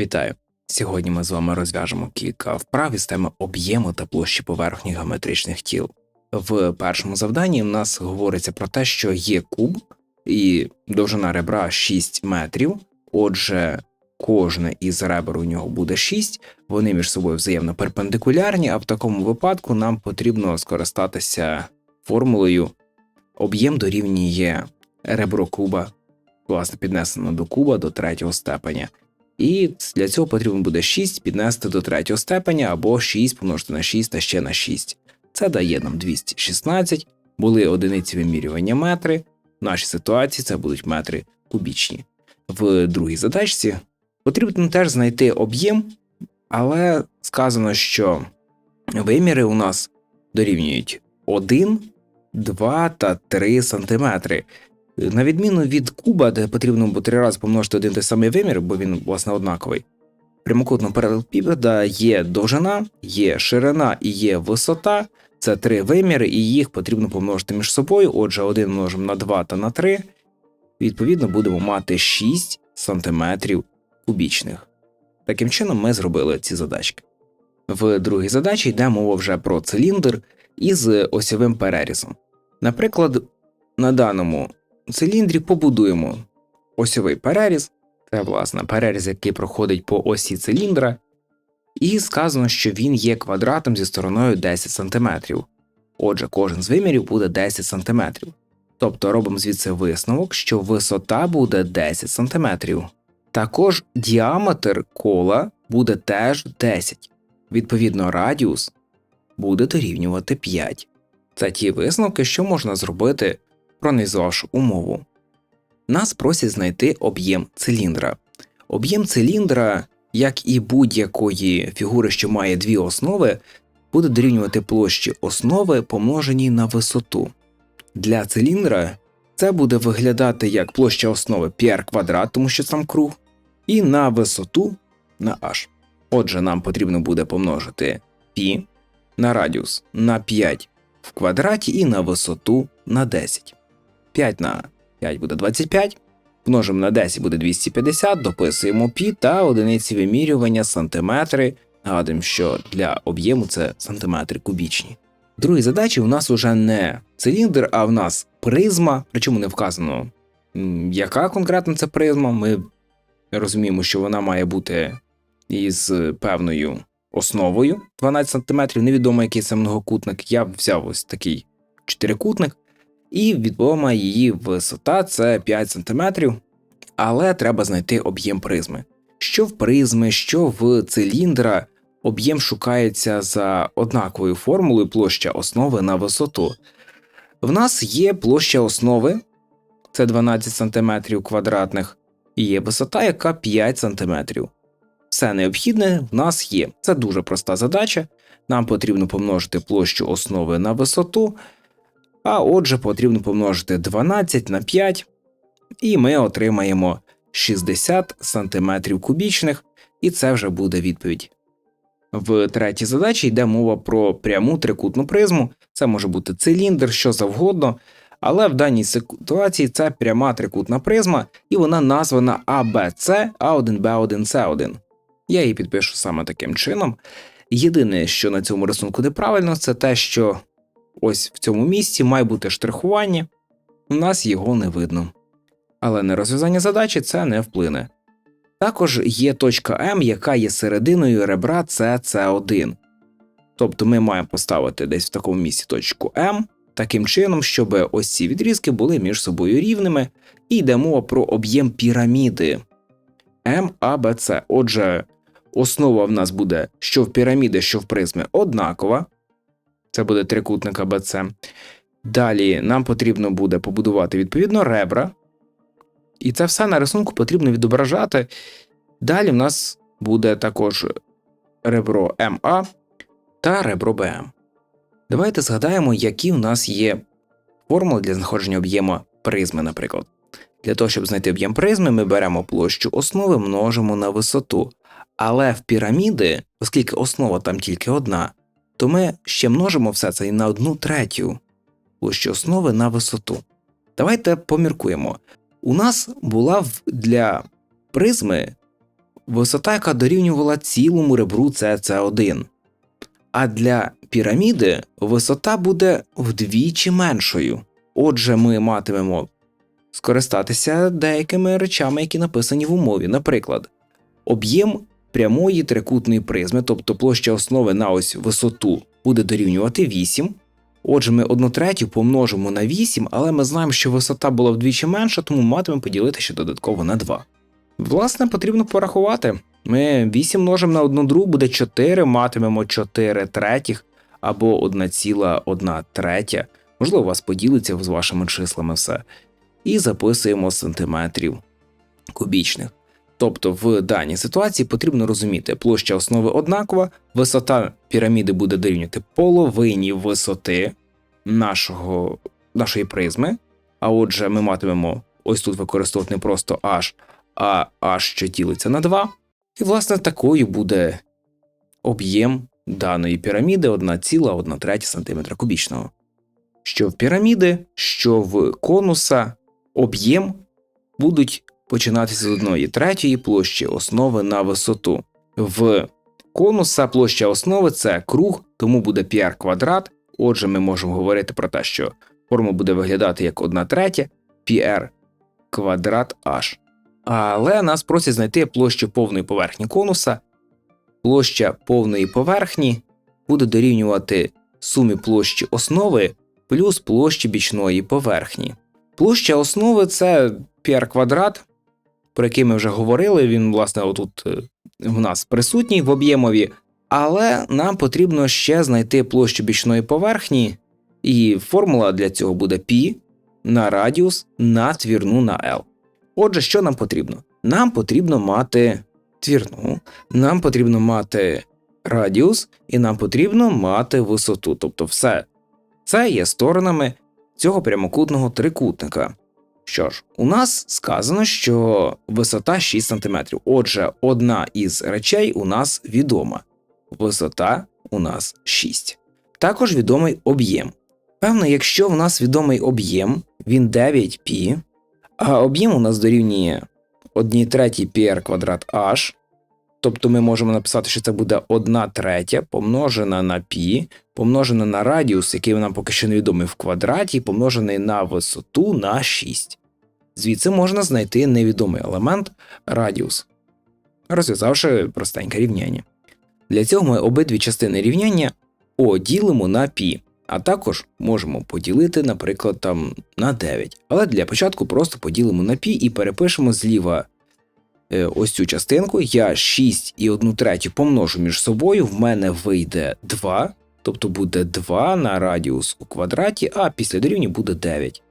Вітаю! Сьогодні ми з вами розв'яжемо кілька вправ із теми об'єму та площі поверхні геометричних тіл. В першому завданні в нас говориться про те, що є куб і довжина ребра 6 метрів. Отже, кожне із ребер у нього буде 6, вони між собою взаємно перпендикулярні, а в такому випадку нам потрібно скористатися формулою об'єм дорівнює ребро куба, власне, піднесено до куба до третього степеня. І для цього потрібно буде 6 піднести до третього степеня або 6 помножити на 6 та ще на 6. Це дає нам 216, були одиниці вимірювання метри. В нашій ситуації це будуть метри кубічні. В другій задачці потрібно теж знайти об'єм, але сказано, що виміри у нас дорівнюють 1, 2 та 3 сантиметри. На відміну від куба, де потрібно було три рази помножити один той самий вимір, бо він власне однаковий. Прямокутного паралелепіпеда є довжина, є ширина і є висота. Це три виміри, і їх потрібно помножити між собою. Отже, один множимо на 2 та на 3. Відповідно, будемо мати 6 см кубічних. Таким чином, ми зробили ці задачки. В другій задачі йде мова вже про циліндр із осьовим перерізом. Наприклад, на даному циліндрі побудуємо осьовий переріз, це власне переріз, який проходить по осі циліндра, і сказано, що він є квадратом зі стороною 10 см. Отже, кожен з вимірів буде 10 см. Тобто робимо звідси висновок, що висота буде 10 см. Також діаметр кола буде теж 10. Відповідно, радіус буде дорівнювати 5. Це ті висновки, що можна зробити проаналізувавши умову. Нас просять знайти об'єм циліндра. Об'єм циліндра, як і будь-якої фігури, що має дві основи, буде дорівнювати площі основи помноженій на висоту. Для циліндра це буде виглядати як площа основи πr квадрат, тому що сам круг, і на висоту на h. Отже, нам потрібно буде помножити π на радіус на 5 в квадраті і на висоту на 10. 5 на 5 буде 25. Множимо на 10 буде 250, дописуємо пі та одиниці вимірювання сантиметри. Нагадуємо, що для об'єму це сантиметри кубічні. В другій задачі у нас уже не циліндр, а в нас призма, причому не вказано, яка конкретно це призма. Ми розуміємо, що вона має бути із певною основою 12 см. Невідомо, який це многокутник. Я взяв ось такий чотирикутник і відома її висота це 5 см, але треба знайти об'єм призми. Що в призми, що в циліндра, об'єм шукається за однаковою формулою площа основи на висоту. В нас є площа основи, це 12 см квадратних, і є висота, яка 5 см. Все необхідне в нас є. Це дуже проста задача. Нам потрібно помножити площу основи на висоту, а отже, потрібно помножити 12 на 5, і ми отримаємо 60 см кубічних, і це вже буде відповідь. В третій задачі йде мова про пряму трикутну призму, це може бути циліндр, що завгодно, але в даній ситуації це пряма трикутна призма, і вона названа ABC A1B1C1. Я її підпишу саме таким чином. Єдине, що на цьому рисунку неправильно, це те, що Ось в цьому місці має бути штрихування, у нас його не видно. Але на розв'язання задачі це не вплине. Також є точка М, яка є серединою ребра CC1. Тобто ми маємо поставити десь в такому місці точку М, таким чином, щоб ось ці відрізки були між собою рівними, і йде мова про об'єм піраміди МАБЦ. Отже, основа в нас буде що в піраміди, що в призми однакова. Це буде трикутник АБЦ. Далі нам потрібно буде побудувати відповідно ребра. І це все на рисунку потрібно відображати. Далі в нас буде також ребро МА та ребро БМ. Давайте згадаємо, які у нас є формули для знаходження об'єму призми, наприклад. Для того, щоб знайти об'єм призми, ми беремо площу основи, множимо на висоту. Але в піраміди, оскільки основа там тільки одна, то ми ще множимо все це і на одну третю площі основи на висоту. Давайте поміркуємо. У нас була для призми висота, яка дорівнювала цілому ребру СС1. А для піраміди висота буде вдвічі меншою. Отже, ми матимемо скористатися деякими речами, які написані в умові. Наприклад, об'єм прямої трикутної призми, тобто площа основи на ось висоту, буде дорівнювати 8. Отже, ми 1 третю помножимо на 8, але ми знаємо, що висота була вдвічі менша, тому матимемо поділити ще додатково на 2. Власне, потрібно порахувати. Ми 8 множимо на 1 другу, буде 4, матимемо 4 третіх або 1,1 третя. Можливо, у вас поділиться з вашими числами все. І записуємо сантиметрів кубічних. Тобто в даній ситуації потрібно розуміти, площа основи однакова, висота піраміди буде дорівнювати половині висоти нашого, нашої призми. А отже, ми матимемо ось тут використовувати не просто h, а h, що ділиться на 2. І, власне, такою буде об'єм даної піраміди 1,1 третя см кубічного. Що в піраміди, що в конуса об'єм будуть починатися з одної третьої площі основи на висоту. В конуса площа основи це круг, тому буде пір квадрат. Отже, ми можемо говорити про те, що форма буде виглядати як 1 третя πr квадрат h. Але нас просять знайти площу повної поверхні конуса. Площа повної поверхні буде дорівнювати сумі площі основи плюс площі бічної поверхні. Площа основи це πr квадрат про який ми вже говорили. Він, власне, отут е, в нас присутній в об'ємові, але нам потрібно ще знайти площу бічної поверхні, і формула для цього буде π на радіус на твірну на L. Отже, що нам потрібно? Нам потрібно мати твірну, нам потрібно мати радіус, і нам потрібно мати висоту. Тобто, все це є сторонами цього прямокутного трикутника. Що ж, у нас сказано, що висота 6 см. Отже, одна із речей у нас відома. Висота у нас 6. Також відомий об'єм. Певно, якщо в нас відомий об'єм, він 9π, а об'єм у нас дорівнює 1 третій πr квадрат h, Тобто ми можемо написати, що це буде 1 третя помножена на пі, помножена на радіус, який нам поки що невідомий в квадраті, помножений на висоту на 6. Звідси можна знайти невідомий елемент радіус, розв'язавши простеньке рівняння. Для цього ми обидві частини рівняння поділимо на пі, а також можемо поділити, наприклад, там на 9. Але для початку просто поділимо на пі і перепишемо зліва ось цю частинку. Я 6 і 1 третю помножу між собою, в мене вийде 2, тобто буде 2 на радіус у квадраті, а після дорівнює буде 9.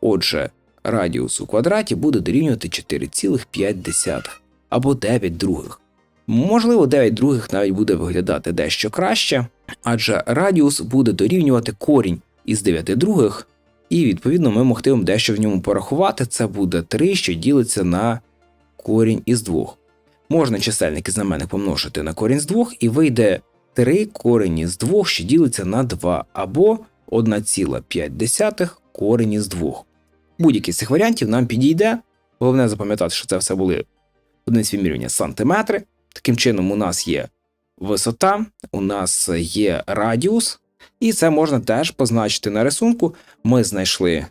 Отже, радіус у квадраті буде дорівнювати 4,5 або 9 других. Можливо, 9 других навіть буде виглядати дещо краще, адже радіус буде дорівнювати корінь із 9 других, і відповідно ми могтимемо дещо в ньому порахувати. Це буде 3, що ділиться на корінь із 2. Можна чисельник і знаменник помножити на корінь з 2, і вийде 3 корінь із 2, що ділиться на 2, або 1,5 корінь із 2. Будь-який з цих варіантів нам підійде. Головне запам'ятати, що це все були одиниці вимірювання сантиметри. Таким чином, у нас є висота, у нас є радіус, і це можна теж позначити на рисунку. Ми знайшли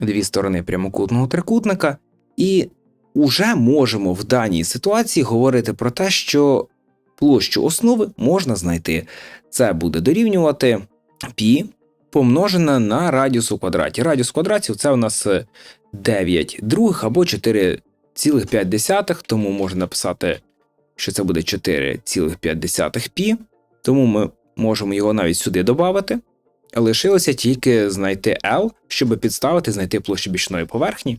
дві сторони прямокутного трикутника, і вже можемо в даній ситуації говорити про те, що площу основи можна знайти. Це буде дорівнювати π помножена на радіус у квадраті. Радіус квадратів це у нас 9 других або 4,5, тому можна написати що це буде 4,5 пі, тому ми можемо його навіть сюди додати. Лишилося тільки знайти L, щоб підставити знайти площу бічної поверхні.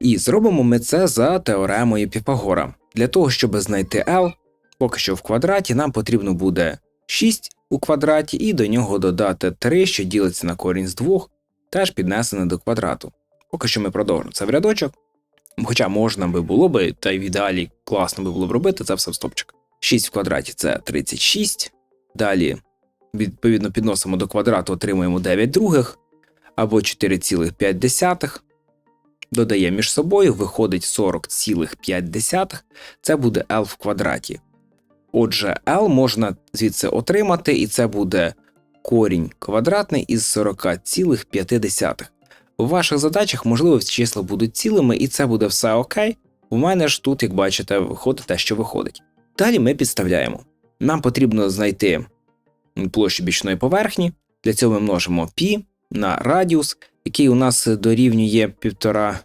І зробимо ми це за теоремою Піфагора. Для того, щоб знайти L, поки що в квадраті, нам потрібно буде 6 у квадраті і до нього додати 3, що ділиться на корінь з 2, теж піднесене до квадрату. Поки що ми продовжимо це в рядочок. Хоча можна би було би, та й в ідеалі класно би було б робити це все в стопчик. 6 в квадраті це 36. Далі, відповідно, підносимо до квадрату, отримуємо 9 других або 4,5. Додаємо між собою, виходить 40,5, це буде L в квадраті. Отже, L можна звідси отримати, і це буде корінь квадратний із 40,5. У ваших задачах, можливо, всі числа будуть цілими, і це буде все окей. У мене ж тут, як бачите, виходить те, що виходить. Далі ми підставляємо. Нам потрібно знайти площу бічної поверхні. Для цього ми множимо π на радіус, який у нас дорівнює 1,5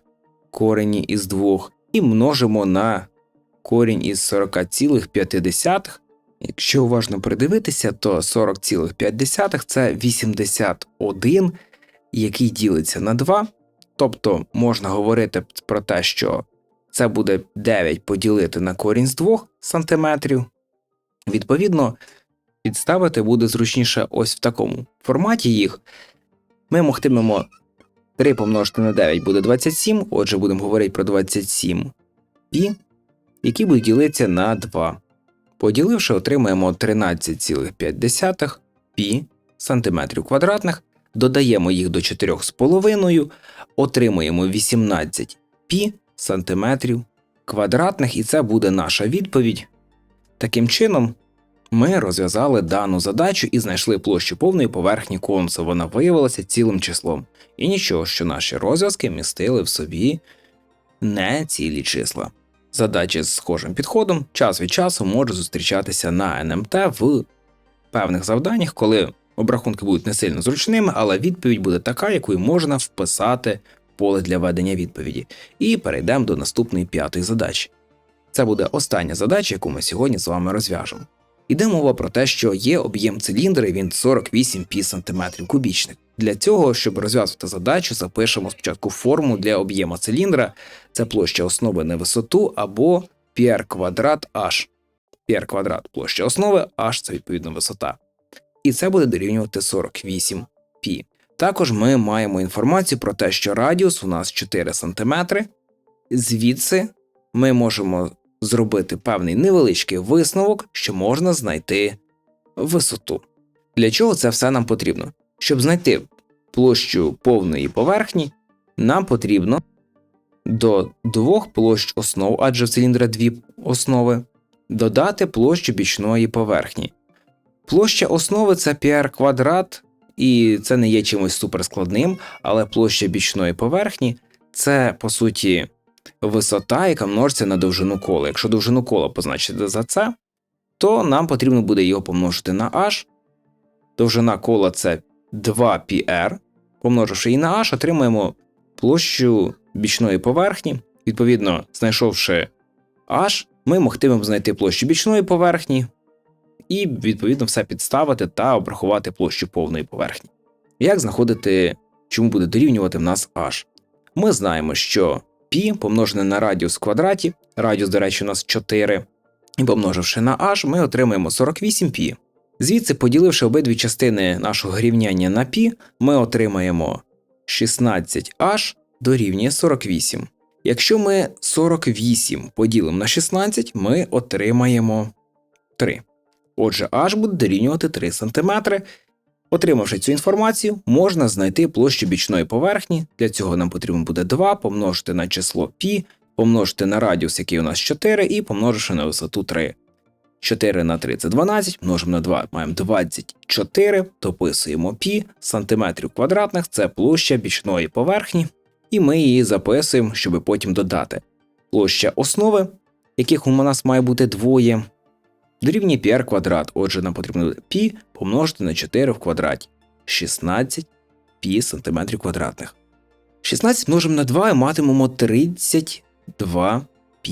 корені із 2, і множимо на корінь із 40,5. Якщо уважно придивитися, то 40,5 це 81, який ділиться на 2. Тобто можна говорити про те, що це буде 9 поділити на корінь з 2 см. Відповідно, підставити буде зручніше ось в такому форматі їх. Ми могтимемо 3 помножити на 9 буде 27, отже, будемо говорити про 27 пі, які будуть ділитися на 2. Поділивши, отримаємо 13,5 пі сантиметрів квадратних, додаємо їх до 4,5, отримуємо 18 пі сантиметрів квадратних, і це буде наша відповідь. Таким чином, ми розв'язали дану задачу і знайшли площу повної поверхні конусу. Вона виявилася цілим числом. І нічого, що наші розв'язки містили в собі не цілі числа. Задачі з схожим підходом час від часу можуть зустрічатися на НМТ в певних завданнях, коли обрахунки будуть не сильно зручними, але відповідь буде така, якою можна вписати поле для ведення відповіді. І перейдемо до наступної п'ятої задачі. Це буде остання задача, яку ми сьогодні з вами розв'яжемо. Іде мова про те, що є об'єм циліндра, і він 48 пі сантиметрів кубічних. Для цього, щоб розв'язувати задачу, запишемо спочатку форму для об'єма циліндра, це площа основи на висоту або πr квадрат h. πr квадрат площа основи, h це відповідно висота. І це буде дорівнювати 48 пі. Також ми маємо інформацію про те, що радіус у нас 4 см. Звідси ми можемо зробити певний невеличкий висновок, що можна знайти висоту. Для чого це все нам потрібно? Щоб знайти площу повної поверхні, нам потрібно до двох площ основ, адже в циліндра дві основи, додати площу бічної поверхні. Площа основи це πr квадрат, і це не є чимось суперскладним, але площа бічної поверхні це по суті висота, яка множиться на довжину кола. Якщо довжину кола позначити за це, то нам потрібно буде його помножити на h. Довжина кола це 2πr. Помноживши її на h, отримаємо площу бічної поверхні. Відповідно, знайшовши h, ми могтимемо знайти площу бічної поверхні і, відповідно, все підставити та обрахувати площу повної поверхні. Як знаходити, чому буде дорівнювати в нас h? Ми знаємо, що π помножене на радіус в квадраті, радіус, до речі, у нас 4, і помноживши на h, ми отримаємо 48π. Звідси, поділивши обидві частини нашого рівняння на π, ми отримаємо 16h дорівнює 48. Якщо ми 48 поділимо на 16, ми отримаємо 3. Отже, h буде дорівнювати 3 см. Отримавши цю інформацію, можна знайти площу бічної поверхні. Для цього нам потрібно буде 2 помножити на число π, помножити на радіус, який у нас 4, і помноживши на висоту 3. 4 на 3 це 12, множимо на 2, маємо 24, дописуємо π сантиметрів квадратних, це площа бічної поверхні, і ми її записуємо, щоб потім додати. Площа основи, яких у нас має бути двоє, дорівнює πr квадрат, отже, нам потрібно π помножити на 4 в квадраті, 16 π сантиметрів квадратних. 16 множимо на 2 і матимемо 32 π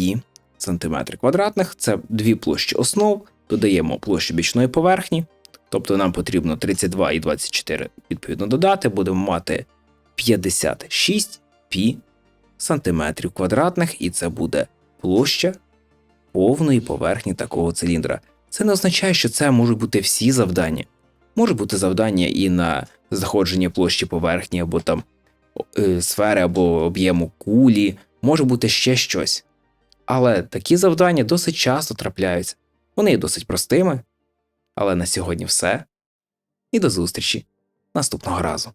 сантиметрів квадратних. Це дві площі основ, додаємо площу бічної поверхні, тобто нам потрібно 32 і 24 відповідно додати, будемо мати 56 π сантиметрів квадратних, і це буде площа повної поверхні такого циліндра. Це не означає, що це можуть бути всі завдання. Може бути завдання і на знаходження площі поверхні, або там е, сфери, або об'єму кулі, може бути ще щось. Але такі завдання досить часто трапляються. Вони є досить простими. Але на сьогодні все. І до зустрічі наступного разу.